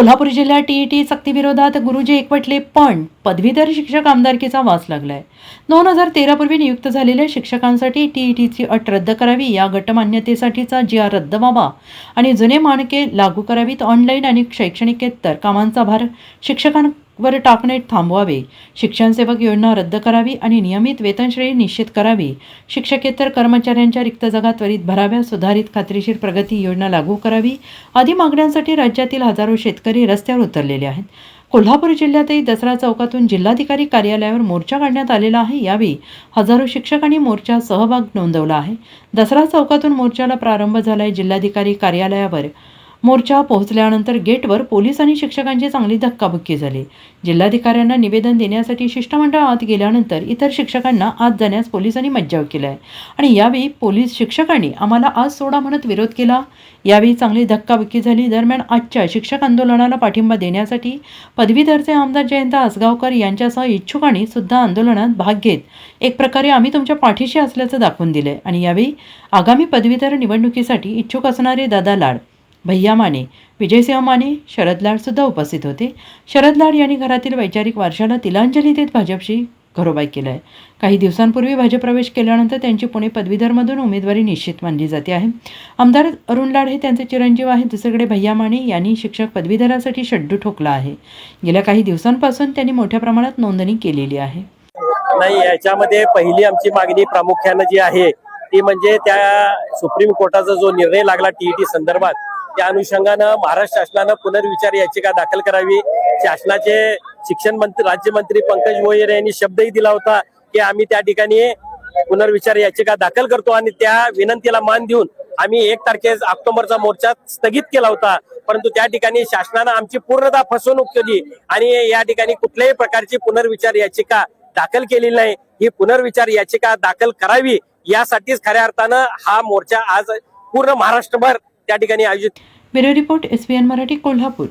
कोल्हापूर जिल्ह्यात टीईटी सक्तीविरोधात गुरुजी एकवटले पण पदवीधर शिक्षक आमदारकीचा वास लागलाय. दोन हजार तेरापूर्वी नियुक्त झालेल्या शिक्षकांसाठी टीईटीची अट रद्द करावी या गटमान्यतेसाठीचा जी आर रद्द व्हावा आणि जुने मानके लागू करावीत ऑनलाईन आणि शैक्षणिकेतर कामांचा भार वर टाकणे थांबवावे. शिक्षणसेवक योजना रद्द करावी आणि नियमित वेतनश्रेणी निश्चित करावी. शिक्षकेतर कर्मचाऱ्यांच्या रिक्त जागा त्वरित भराव्या सुधारित खात्रीशीर प्रगती योजना लागू करावी. आदी मागण्यांसाठी राज्यातील हजारो शेतकरी रस्त्यावर उतरलेले आहेत. कोल्हापूर जिल्ह्यातही दसरा चौकातून जिल्हाधिकारी कार्यालयावर मोर्चा काढण्यात आलेला आहे. यावेळी हजारो शिक्षकांनी मोर्चा सहभाग नोंदवला आहे. दसरा चौकातून मोर्चाला प्रारंभ झालाय जिल्हाधिकारी कार्यालयावर. मोर्चा पोहोचल्यानंतर गेटवर पोलीस आणि शिक्षकांची चांगली धक्काबुक्की झाली. जिल्हाधिकाऱ्यांना निवेदन देण्यासाठी शिष्टमंडळ आत गेल्यानंतर इतर शिक्षकांना आत जाण्यास पोलिसांनी मज्जाव केला आहे आणि यावेळी पोलीस शिक्षकांनी आम्हाला आज सोडा म्हणत विरोध केला. यावेळी चांगली धक्काबुक्की झाली. दरम्यान आजच्या शिक्षक आंदोलनाला पाठिंबा देण्यासाठी पदवीधरचे आमदार जयंत आसगावकर यांच्यासह इच्छुकांनी सुद्धा आंदोलनात भाग घेत एक प्रकारे आम्ही तुमच्या पाठीशी असल्याचं दाखवून दिले आणि यावेळी आगामी पदवीधर निवडणुकीसाठी इच्छुक असणारे दादा लाड भैया माने विजयसिंह माने शरद लाड सुद्धा उपस्थित होते. शरद लाड यांनी घरातील वैचारिक वारशाला तिलांजली देत भाजपशी घरोबाई केलं आहे काही दिवसांपूर्वी भाजप प्रवेश केल्यानंतर त्यांची पुणे पदवीधरमधून उमेदवारी निश्चित मानली जाते आहे. आमदार अरुण लाड हे त्यांचे चिरंजीव आहेत. दुसरीकडे भैया माने यांनी शिक्षक पदवीधरासाठी शड्डू ठोकला आहे. गेल्या काही दिवसांपासून त्यांनी मोठ्या प्रमाणात नोंदणी केलेली आहे. नाही याच्यामध्ये पहिली आमची मागणी प्रामुख्यानं जी आहे ती म्हणजे त्या सुप्रीम कोर्टाचा जो निर्णय लागला टीईटी संदर्भात त्या अनुषंगानं महाराष्ट्र शासनानं पुनर्विचार याचिका दाखल करावी. शासनाचे शिक्षण मंत्री राज्यमंत्री पंकज भोयर यांनी शब्दही दिला होता की आम्ही त्या ठिकाणी पुनर्विचार याचिका दाखल करतो आणि त्या विनंतीला मान देऊन आम्ही एक तारखेस ऑक्टोबरचा मोर्चा स्थगित केला होता. परंतु त्या ठिकाणी शासनानं आमची पूर्णतः फसवणूक केली आणि या ठिकाणी कुठल्याही प्रकारची पुनर्विचार याचिका दाखल केलेली नाही. ही पुनर्विचार याचिका दाखल करावी यासाठीच खऱ्या अर्थानं हा मोर्चा आज पूर्ण महाराष्ट्रभर त्या ठिकाणी आयोजित bureau report S Marathi Kolhapur.